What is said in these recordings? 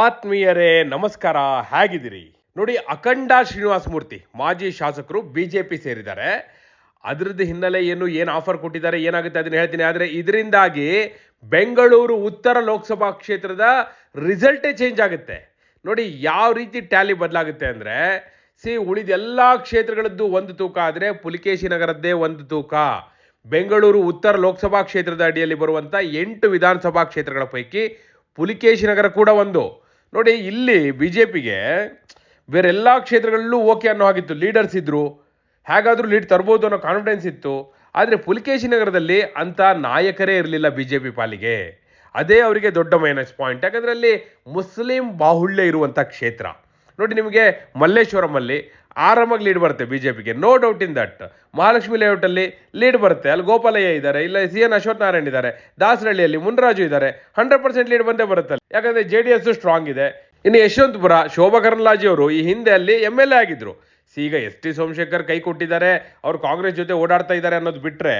ಆತ್ಮೀಯರೇ, ನಮಸ್ಕಾರ, ಹೇಗಿದ್ದೀರಿ? ನೋಡಿ, ಅಖಂಡ ಶ್ರೀನಿವಾಸ ಮೂರ್ತಿ, ಮಾಜಿ ಶಾಸಕರು ಬಿಜೆಪಿ ಸೇರಿದ್ದಾರೆ. ಅದರದ್ದು ಹಿನ್ನೆಲೆ ಏನು ಏನು ಆಫರ್ ಕೊಟ್ಟಿದ್ದಾರೆ, ಏನಾಗುತ್ತೆ ಅದನ್ನ ಹೇಳ್ತೀನಿ. ಆದರೆ ಇದರಿಂದಾಗಿ ಬೆಂಗಳೂರು ಉತ್ತರ ಲೋಕಸಭಾ ಕ್ಷೇತ್ರದ ರಿಸಲ್ಟೇ ಚೇಂಜ್ ಆಗುತ್ತೆ. ನೋಡಿ, ಯಾವ ರೀತಿ ಟ್ಯಾಲಿ ಬದಲಾಗುತ್ತೆ ಅಂದರೆ, ಸಿ, ಉಳಿದ ಎಲ್ಲ ಕ್ಷೇತ್ರಗಳದ್ದು ಒಂದು ತೂಕ ಆದರೆ ಪುಲಿಕೇಶಿ ನಗರದ್ದೇ ಒಂದು ತೂಕ. ಬೆಂಗಳೂರು ಉತ್ತರ ಲೋಕಸಭಾ ಕ್ಷೇತ್ರದ ಅಡಿಯಲ್ಲಿ ಬರುವಂಥ ಎಂಟು ವಿಧಾನಸಭಾ ಕ್ಷೇತ್ರಗಳ ಪೈಕಿ ಪುಲಿಕೇಶಿ ನಗರ ಕೂಡ ಒಂದು. ನೋಡಿ, ಇಲ್ಲಿ ಬಿ ಜೆ ಪಿಗೆ ಬೇರೆಲ್ಲ ಕ್ಷೇತ್ರಗಳಲ್ಲೂ ಓಕೆ ಅನ್ನೋ ಹಾಗಿತ್ತು. ಲೀಡರ್ಸ್ ಇದ್ದರು ಹೇಗಾದರೂ ಲೀಡ್ ತರ್ಬೋದು ಅನ್ನೋ ಕಾನ್ಫಿಡೆನ್ಸ್ ಇತ್ತು. ಆದರೆ ಪುಲಿಕೇಶಿ ನಗರದಲ್ಲಿ ಅಂಥ ನಾಯಕರೇ ಇರಲಿಲ್ಲ ಬಿ ಜೆ ಪಿ ಪಾಲಿಗೆ. ಅದೇ ಅವರಿಗೆ ದೊಡ್ಡ ಮೈನಸ್ ಪಾಯಿಂಟ್ ಯಾಕಂದರೆ ಅಲ್ಲಿ ಮುಸ್ಲಿಂ ಬಾಹುಳ್ಯ ಇರುವಂಥ ಕ್ಷೇತ್ರ. ನೋಡಿ, ನಿಮಗೆ ಮಲ್ಲೇಶ್ವರಮಲ್ಲಿ ಆರಾಮಾಗಿ ಲೀಡ್ ಬರುತ್ತೆ ಬಿ ಜೆ ಪಿಗೆ no doubt in that Mahalakshmi ಲೇಔಟಲ್ಲಿ lead ಬರುತ್ತೆ. ಅಲ್ಲಿ ಗೋಪಾಲಯ್ಯ ಇದ್ದಾರೆ, ಇಲ್ಲ ಸಿ ಎನ್ ಅಶ್ವಥ್ ನಾರಾಯಣ್ ಇದ್ದಾರೆ, ದಾಸರಳ್ಳಿಯಲ್ಲಿ ಮುನ್ರಾಜು ಇದ್ದಾರೆ ಹಂಡ್ರೆಡ್ ಪರ್ಸೆಂಟ್ ಲೀಡ್ ಬಂದೇ ಬರುತ್ತೆ. ಯಾಕಂದ್ರೆ ಜೆ ಡಿ ಎಸ್ ಸ್ಟ್ರಾಂಗ್ ಇದೆ. ಇನ್ನು ಯಶವಂತಪುರ ಶೋಭಾ ಕರಂದ್ಲಾಜೆ ಅವರು ಈ ಹಿಂದೆ ಅಲ್ಲಿ ಎಂ ಎಲ್ ಎ ಆಗಿದ್ರು. ಸಿ ಈಗ ಎಸ್ ಟಿ ಸೋಮಶೇಖರ್ ಕೈ ಕೊಟ್ಟಿದ್ದಾರೆ, ಅವರು ಕಾಂಗ್ರೆಸ್ ಜೊತೆ ಓಡಾಡ್ತಾ ಇದ್ದಾರೆ ಅನ್ನೋದು ಬಿಟ್ಟರೆ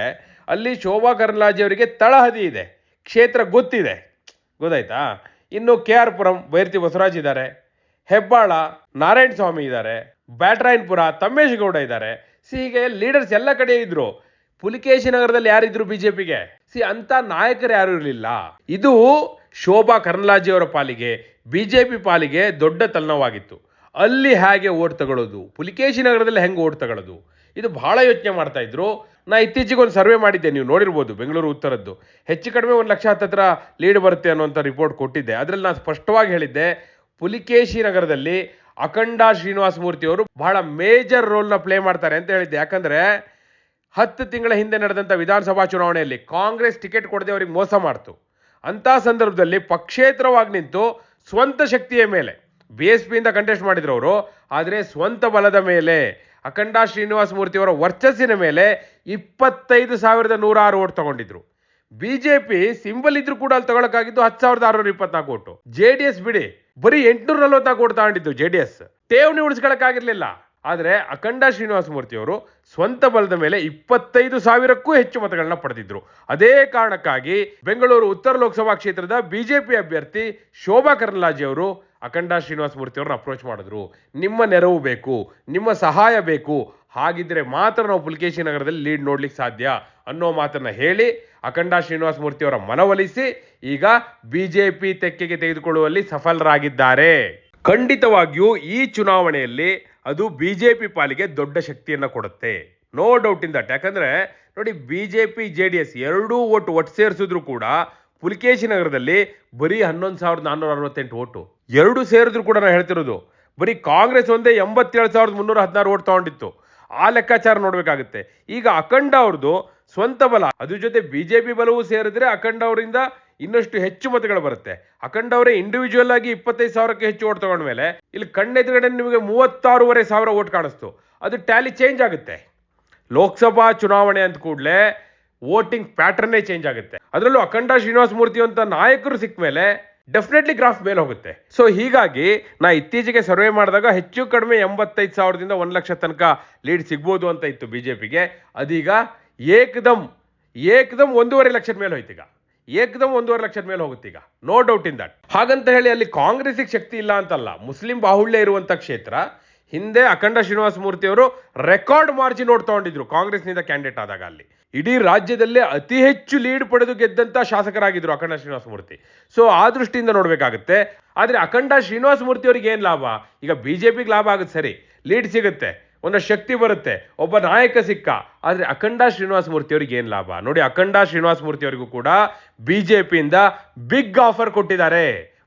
ಅಲ್ಲಿ ಶೋಭಾ ಕರಂದ್ಲಾಜೆ ಅವರಿಗೆ ತಳಹದಿ ಇದೆ, ಕ್ಷೇತ್ರ ಗೊತ್ತಿದೆ. ಗೊತ್ತಾಯ್ತಾ? ಇನ್ನು ಕೆ ಆರ್ ಪುರಂ ಬೈರ್ತಿ ಬಸವರಾಜ್ ಇದ್ದಾರೆ, ಹೆಬ್ಬಾಳ, ನಾರಾಯಣ ಸ್ವಾಮಿ ಇದ್ದಾರೆ. ಬ್ಯಾಟ್ರಾಯನ್ಪುರ ತಮ್ಮೇಶ್ ಗೌಡ ಇದ್ದಾರೆ. ಸಿ, ಹೀಗೆ ಲೀಡರ್ಸ್ ಎಲ್ಲ ಕಡೆ ಇದ್ರು. ಪುಲಿಕೇಶಿ ನಗರದಲ್ಲಿ ಯಾರಿದ್ರು ಬಿಜೆಪಿಗೆ? ಸಿ, ಅಂತ ನಾಯಕರು ಯಾರು ಇರಲಿಲ್ಲ. ಇದು ಶೋಭಾ ಕರ್ನಲಾಜಿ ಅವರ ಪಾಲಿಗೆ, ಬಿಜೆಪಿ ಪಾಲಿಗೆ ದೊಡ್ಡ ತಲ್ಲವಾಗಿತ್ತು ಅಲ್ಲಿ ಹೇಗೆ ಓಟ್ ತಗೊಳ್ಳೋದು? ಪುಲಿಕೇಶಿ ನಗರದಲ್ಲಿ ಹೆಂಗೆ ಓಟ್ ತಗೊಳ್ಳೋದು? ಇದು ಬಹಳ ಯೋಚನೆ ಮಾಡ್ತಾ ಇದ್ರು. ನಾ ಇತ್ತೀಚೆಗೆ ಒಂದು ಸರ್ವೆ ಮಾಡಿದ್ದೆ, ನೀವು ನೋಡಿರ್ಬೋದು, ಬೆಂಗಳೂರು ಉತ್ತರದ್ದು. ಹೆಚ್ಚು ಕಡಿಮೆ ಒಂದು ಲಕ್ಷ ಹತ್ತತ್ರ ಲೀಡ್ ಬರುತ್ತೆ ಅನ್ನುವಂಥ ರಿಪೋರ್ಟ್ ಕೊಟ್ಟಿದ್ದೆ. ಅದರಲ್ಲಿ ನಾನು ಸ್ಪಷ್ಟವಾಗಿ ಹೇಳಿದ್ದೆ, ಪುಲಿಕೇಶಿ ನಗರದಲ್ಲಿ ಅಖಂಡ ಶ್ರೀನಿವಾಸ ಮೂರ್ತಿ ಅವರು ಬಹಳ ಮೇಜರ್ ರೋಲ್ನ ಪ್ಲೇ ಮಾಡ್ತಾರೆ ಅಂತ ಹೇಳಿದ್ದೆ. ಯಾಕಂದ್ರೆ ಹತ್ತು ತಿಂಗಳ ಹಿಂದೆ ನಡೆದಂಥ ವಿಧಾನಸಭಾ ಚುನಾವಣೆಯಲ್ಲಿ ಕಾಂಗ್ರೆಸ್ ಟಿಕೆಟ್ ಕೊಡದೆ ಅವರಿಗೆ ಮೋಸ ಮಾಡ್ತು. ಅಂಥ ಸಂದರ್ಭದಲ್ಲಿ ಪಕ್ಷೇತರವಾಗಿ ನಿಂತು ಸ್ವಂತ ಶಕ್ತಿಯ ಮೇಲೆ ಬಿ ಎಸ್ ಪಿಯಿಂದ ಕಂಟೆಸ್ಟ್ ಮಾಡಿದ್ರು ಅವರು. ಆದರೆ ಸ್ವಂತ ಬಲದ ಮೇಲೆ, ಅಖಂಡ ಶ್ರೀನಿವಾಸ ಮೂರ್ತಿ ಅವರ ವರ್ಚಸ್ಸಿನ ಮೇಲೆ ಇಪ್ಪತ್ತೈದು ಸಾವಿರದ ನೂರಾರು ಓಟ್ ತಗೊಂಡಿದ್ರು. ಬಿಜೆಪಿ ಸಿಂಬಲ್ ಇದ್ರು ಕೂಡ ಅಲ್ಲಿ ತಗೊಳಕಾಗಿದ್ದು ಹತ್ತು ಸಾವಿರದ ಆರುನೂರ ಇಪ್ಪತ್ನಾಲ್ಕು ಓಟು. ಜೆ ಡಿ ಎಸ್ ಬಿಡಿ ಬರೀ ಎಂಟುನೂರ ನಲ್ವತ್ತ ಓಟ್ ತಗೊಂಡಿದ್ದು ಜೆ ಡಿ ಎಸ್ ಠೇವಣಿ ಉಳಿಸ್ಕೊಳಕ್ಕಾಗಿರ್ಲಿಲ್ಲ. ಆದರೆ ಅಖಂಡ ಶ್ರೀನಿವಾಸ ಮೂರ್ತಿಯವರು ಸ್ವಂತ ಬಲದ ಮೇಲೆ ಇಪ್ಪತ್ತೈದು ಸಾವಿರಕ್ಕೂ ಹೆಚ್ಚು ಮತಗಳನ್ನ ಪಡೆದಿದ್ರು. ಅದೇ ಕಾರಣಕ್ಕಾಗಿ ಬೆಂಗಳೂರು ಉತ್ತರ ಲೋಕಸಭಾ ಕ್ಷೇತ್ರದ ಬಿಜೆಪಿ ಅಭ್ಯರ್ಥಿ ಶೋಭಾ ಕರಂದ್ಲಾಜೆ ಅವರು ಅಖಂಡ ಶ್ರೀನಿವಾಸ ಅವ್ರನ್ನ ಅಪ್ರೋಚ್ ಮಾಡಿದ್ರು. ನಿಮ್ಮ ನೆರವು ಬೇಕು, ನಿಮ್ಮ ಸಹಾಯ ಬೇಕು, ಹಾಗಿದ್ರೆ ಮಾತ್ರ ನಾವು ಪುಲ್ಕೇಶಿ ನಗರದಲ್ಲಿ ಲೀಡ್ ನೋಡ್ಲಿಕ್ಕೆ ಸಾಧ್ಯ ಅನ್ನೋ ಮಾತನ್ನ ಹೇಳಿ ಅಖಂಡ ಶ್ರೀನಿವಾಸ ಮೂರ್ತಿ ಅವರ ಮನವೊಲಿಸಿ ಈಗ ಬಿಜೆಪಿ ತೆಕ್ಕೆಗೆ ತೆಗೆದುಕೊಳ್ಳುವಲ್ಲಿ ಸಫಲರಾಗಿದ್ದಾರೆ. ಖಂಡಿತವಾಗಿಯೂ ಈ ಚುನಾವಣೆಯಲ್ಲಿ ಅದು ಬಿ ಜೆ ಪಿ ಪಾಲಿಗೆ ದೊಡ್ಡ ಶಕ್ತಿಯನ್ನು ಕೊಡುತ್ತೆ. ನೋ ಡೌಟ್ ಇನ್ ದಟ್ ಯಾಕಂದರೆ, ನೋಡಿ B J P J D S ಎರಡೂ ಒಟ್ಟು ಒಟ್ಟು ಸೇರಿಸಿದ್ರು ಕೂಡ ಪುಲಿಕೇಶಿ ನಗರದಲ್ಲಿ ಬರೀ ಹನ್ನೊಂದು ಸಾವಿರದ ನಾನ್ನೂರ ಅರವತ್ತೆಂಟು ಓಟು. ಎರಡು ಸೇರಿದ್ರು ಕೂಡ ನಾನು ಹೇಳ್ತಿರೋದು. ಬರೀ ಕಾಂಗ್ರೆಸ್ ಒಂದೇ ಎಂಬತ್ತೇಳು ಸಾವಿರದ ಮುನ್ನೂರ ಹದಿನಾರು ಓಟ್ ತಗೊಂಡಿತ್ತು. ಆ ಲೆಕ್ಕಾಚಾರ ನೋಡಬೇಕಾಗುತ್ತೆ. ಈಗ ಅಖಂಡ ಅವ್ರದ್ದು ಸ್ವಂತ ಬಲ. ಅದ್ರ ಜೊತೆ ಬಿ ಜೆ ಪಿ ಬಲವೂ ಸೇರಿದ್ರೆ ಅಖಂಡ ಅವರಿಂದ ಇನ್ನಷ್ಟು ಹೆಚ್ಚು ಮತಗಳು ಬರುತ್ತೆ. ಅಖಂಡ ಅವರೇ ಇಂಡಿವಿಜುವಲ್ ಆಗಿ ಇಪ್ಪತ್ತೈದು ಸಾವಿರಕ್ಕೆ ಹೆಚ್ಚು ಓಟ್ ತಗೊಂಡ ಮೇಲೆ ಇಲ್ಲಿ ಕಣ್ಣೆದುರುಗಡೆ ನಿಮಗೆ ಮೂವತ್ತಾರೂವರೆ ಸಾವಿರ ಓಟ್ ಕಾಣಿಸ್ತು. ಅದು ಟ್ಯಾಲಿ ಚೇಂಜ್ ಆಗುತ್ತೆ. ಲೋಕಸಭಾ ಚುನಾವಣೆ ಅಂತ ಕೂಡಲೇ ವೋಟಿಂಗ್ ಪ್ಯಾಟರ್ನೇ ಚೇಂಜ್ ಆಗುತ್ತೆ. ಅದರಲ್ಲೂ ಅಖಂಡ ಶ್ರೀನಿವಾಸ ಮೂರ್ತಿ ಅಂತ ನಾಯಕರು ಸಿಕ್ಕ ಮೇಲೆ ಡೆಫಿನೆಟ್ಲಿ ಗ್ರಾಫ್ ಮೇಲೆ ಹೋಗುತ್ತೆ. ಸೊ ಹೀಗಾಗಿ ನಾ ಇತ್ತೀಚೆಗೆ ಸರ್ವೆ ಮಾಡಿದಾಗ ಹೆಚ್ಚು ಕಡಿಮೆ ಎಂಬತ್ತೈದು ಸಾವಿರದಿಂದ ಒಂದು ಲಕ್ಷ ತನಕ ಲೀಡ್ ಸಿಗ್ಬೋದು ಅಂತ ಇತ್ತು ಬಿಜೆಪಿಗೆ ಅದೀಗ ಏಕದಮ್ ಏಕದಮ್ ಒಂದೂವರೆ ಲಕ್ಷದ ಮೇಲೆ ಹೋಯ್ತೀಗ ಏಕದಮ್ ಒಂದೂವರೆ ಲಕ್ಷದ ಮೇಲೆ ಹೋಗುತ್ತೆ ಈಗ. ನೋ ಡೌಟ್ ಇನ್ ದಟ್ ಹಾಗಂತ ಹೇಳಿ ಅಲ್ಲಿ ಕಾಂಗ್ರೆಸ್ಸಿಗೆ ಶಕ್ತಿ ಇಲ್ಲ ಅಂತಲ್ಲ, ಮುಸ್ಲಿಂ ಬಾಹುಳ್ಯ ಇರುವಂಥ ಕ್ಷೇತ್ರ, ಹಿಂದೆ ಅಖಂಡ ಶ್ರೀನಿವಾಸ ಮೂರ್ತಿ ಅವರು ರೆಕಾರ್ಡ್ ಮಾರ್ಜಿನ್ ನೋಡ್ ತಗೊಂಡಿದ್ರು ಕಾಂಗ್ರೆಸ್ನಿಂದ ಕ್ಯಾಂಡಿಡೇಟ್ ಆದಾಗ ಅಲ್ಲಿ. ಇಡೀ ರಾಜ್ಯದಲ್ಲೇ ಅತಿ ಹೆಚ್ಚು ಲೀಡ್ ಪಡೆದು ಗೆದ್ದಂತ ಶಾಸಕರಾಗಿದ್ರು ಅಖಂಡ ಶ್ರೀನಿವಾಸ ಮೂರ್ತಿ. ಸೊ ಆ ದೃಷ್ಟಿಯಿಂದ ನೋಡಬೇಕಾಗುತ್ತೆ. ಆದರೆ ಅಖಂಡ ಶ್ರೀನಿವಾಸ ಮೂರ್ತಿ ಅವರಿಗೆ ಏನು ಲಾಭ? ಈಗ ಬಿಜೆಪಿಗೆ ಲಾಭ ಆಗುತ್ತೆ ಸರಿ ಲೀಡ್ ಸಿಗುತ್ತೆ. ಒಂದಷ್ಟು ಶಕ್ತಿ ಬರುತ್ತೆ, ಒಬ್ಬ ನಾಯಕ ಸಿಕ್ಕ, ಆದರೆ ಅಖಂಡ ಶ್ರೀನಿವಾಸ ಮೂರ್ತಿ ಏನು ಲಾಭ? ನೋಡಿ, ಅಖಂಡ ಶ್ರೀನಿವಾಸ ಮೂರ್ತಿ ಬಿ ಕೂಡ ಪಿಯಿಂದ ಬಿಗ್ ಆಫರ್ ಕೊಟ್ಟಿದ್ದಾರೆ.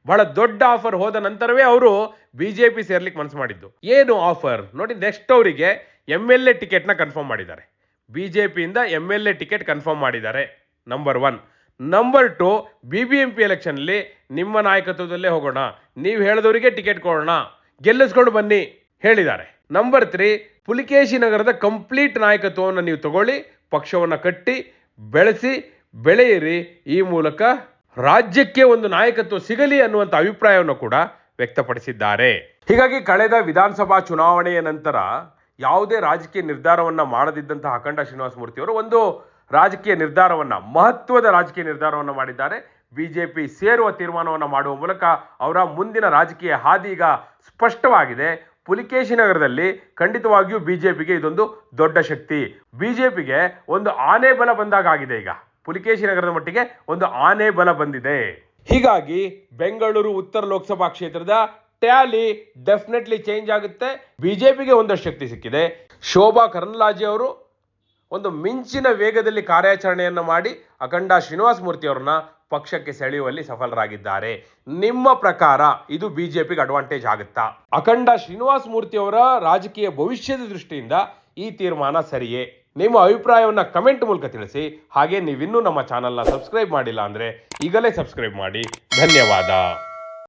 ಬಹಳ ದೊಡ್ಡ ಆಫರ್ ಹೋದ ನಂತರವೇ ಅವರು ಬಿ ಜೆ ಪಿ ಸೇರ್ಲಿಕ್ಕೆ ಮನಸ್ಸು ಮಾಡಿದ್ದು. ಏನು ಆಫರ್ ನೋಡಿ ನೆಕ್ಸ್ಟ್ ಅವರಿಗೆ ಎಂ ಎಲ್ ಎ ಟಿಕೆಟ್ನ ಕನ್ಫರ್ಮ್ ಮಾಡಿದ್ದಾರೆ. B J ಪಿಯಿಂದ M L A ticket confirm ಮಾಡಿದ್ದಾರೆ number one number two B B M P ಎಲೆಕ್ಷನಲ್ಲಿ ನಿಮ್ಮ ನಾಯಕತ್ವದಲ್ಲೇ ಹೋಗೋಣ. ನೀವು ಹೇಳಿದವರಿಗೆ ಟಿಕೆಟ್ ಕೊಡೋಣ. ಗೆಲ್ಲಿಸ್ಕೊಂಡು ಬನ್ನಿ, ಹೇಳಿದ್ದಾರೆ. ನಂಬರ್ ತ್ರೀ ಪುಲಿಕೇಶಿ ನಗರದ ಕಂಪ್ಲೀಟ್ ನಾಯಕತ್ವವನ್ನು ನೀವು ತಗೊಳ್ಳಿ, ಪಕ್ಷವನ್ನು ಕಟ್ಟಿ, ಬೆಳೆಸಿ, ಬೆಳೆಯಿರಿ. ಈ ಮೂಲಕ ರಾಜ್ಯಕ್ಕೆ ಒಂದು ನಾಯಕತ್ವ ಸಿಗಲಿ ಅನ್ನುವಂಥ ಅಭಿಪ್ರಾಯವನ್ನು ಕೂಡ ವ್ಯಕ್ತಪಡಿಸಿದ್ದಾರೆ. ಹೀಗಾಗಿ ಕಳೆದ ವಿಧಾನಸಭಾ ಚುನಾವಣೆಯ ನಂತರ ಯಾವುದೇ ರಾಜಕೀಯ ನಿರ್ಧಾರವನ್ನ ಮಾಡದಿದ್ದಂತಹ ಅಖಂಡ ಶ್ರೀನಿವಾಸ ಮೂರ್ತಿ ಅವರು ಒಂದು ರಾಜಕೀಯ ನಿರ್ಧಾರವನ್ನ, ಮಹತ್ವದ ರಾಜಕೀಯ ನಿರ್ಧಾರವನ್ನ ಮಾಡಿದ್ದಾರೆ. ಬಿಜೆಪಿ ಸೇರುವ ತೀರ್ಮಾನವನ್ನು ಮಾಡುವ ಮೂಲಕ ಅವರ ಮುಂದಿನ ರಾಜಕೀಯ ಹಾದಿ ಈಗ ಸ್ಪಷ್ಟವಾಗಿದೆ. ಪುಲಿಕೇಶಿ ನಗರದಲ್ಲಿ ಖಂಡಿತವಾಗಿಯೂ ಪಿಗೆ ಇದೊಂದು ದೊಡ್ಡ ಶಕ್ತಿ. ಬಿ ಜೆ ಪಿಗೆ ಒಂದು ಆನೆ ಬಲ ಬಂದಾಗ ಆಗಿದೆ ಈಗ. ಪುಲಿಕೇಶಿ ನಗರದ ಮಟ್ಟಿಗೆ ಒಂದು ಆನೆ ಬಲ ಬಂದಿದೆ. ಹೀಗಾಗಿ ಬೆಂಗಳೂರು, ಉತ್ತರ ಲೋಕಸಭಾ ಕ್ಷೇತ್ರದ ಟ್ಯಾಲಿ ಡೆಫಿನೆಟ್ಲಿ ಚೇಂಜ್ ಆಗುತ್ತೆ. ಬಿಜೆಪಿಗೆ ಒಂದಷ್ಟು ಶಕ್ತಿ ಸಿಕ್ಕಿದೆ. ಶೋಭಾ ಕರಂದ್ಲಾಜೆ ಅವರು ಒಂದು ಮಿಂಚಿನ ವೇಗದಲ್ಲಿ ಕಾರ್ಯಾಚರಣೆಯನ್ನು ಮಾಡಿ ಅಖಂಡ ಶ್ರೀನಿವಾಸ ಮೂರ್ತಿ ಅವರನ್ನ ಪಕ್ಷಕ್ಕೆ ಸೆಳೆಯುವಲ್ಲಿ ಸಫಲರಾಗಿದ್ದಾರೆ. ನಿಮ್ಮ ಪ್ರಕಾರ ಇದು ಬಿಜೆಪಿಗೆ ಅಡ್ವಾಂಟೇಜ್ ಆಗುತ್ತಾ? ಅಖಂಡ ಶ್ರೀನಿವಾಸ ಮೂರ್ತಿ ಅವರ ರಾಜಕೀಯ ಭವಿಷ್ಯದ ದೃಷ್ಟಿಯಿಂದ ಈ ತೀರ್ಮಾನ ಸರಿಯೇ? ನಿಮ್ಮ ಅಭಿಪ್ರಾಯವನ್ನು ಕಮೆಂಟ್ ಮೂಲಕ ತಿಳಿಸಿ. ಹಾಗೆ ನೀವಿನ್ನೂ ನಮ್ಮ ಚಾನಲ್ನ ಸಬ್ಸ್ಕ್ರೈಬ್ ಮಾಡಿಲ್ಲ ಅಂದ್ರೆ ಈಗಲೇ ಸಬ್ಸ್ಕ್ರೈಬ್ ಮಾಡಿ. ಧನ್ಯವಾದ.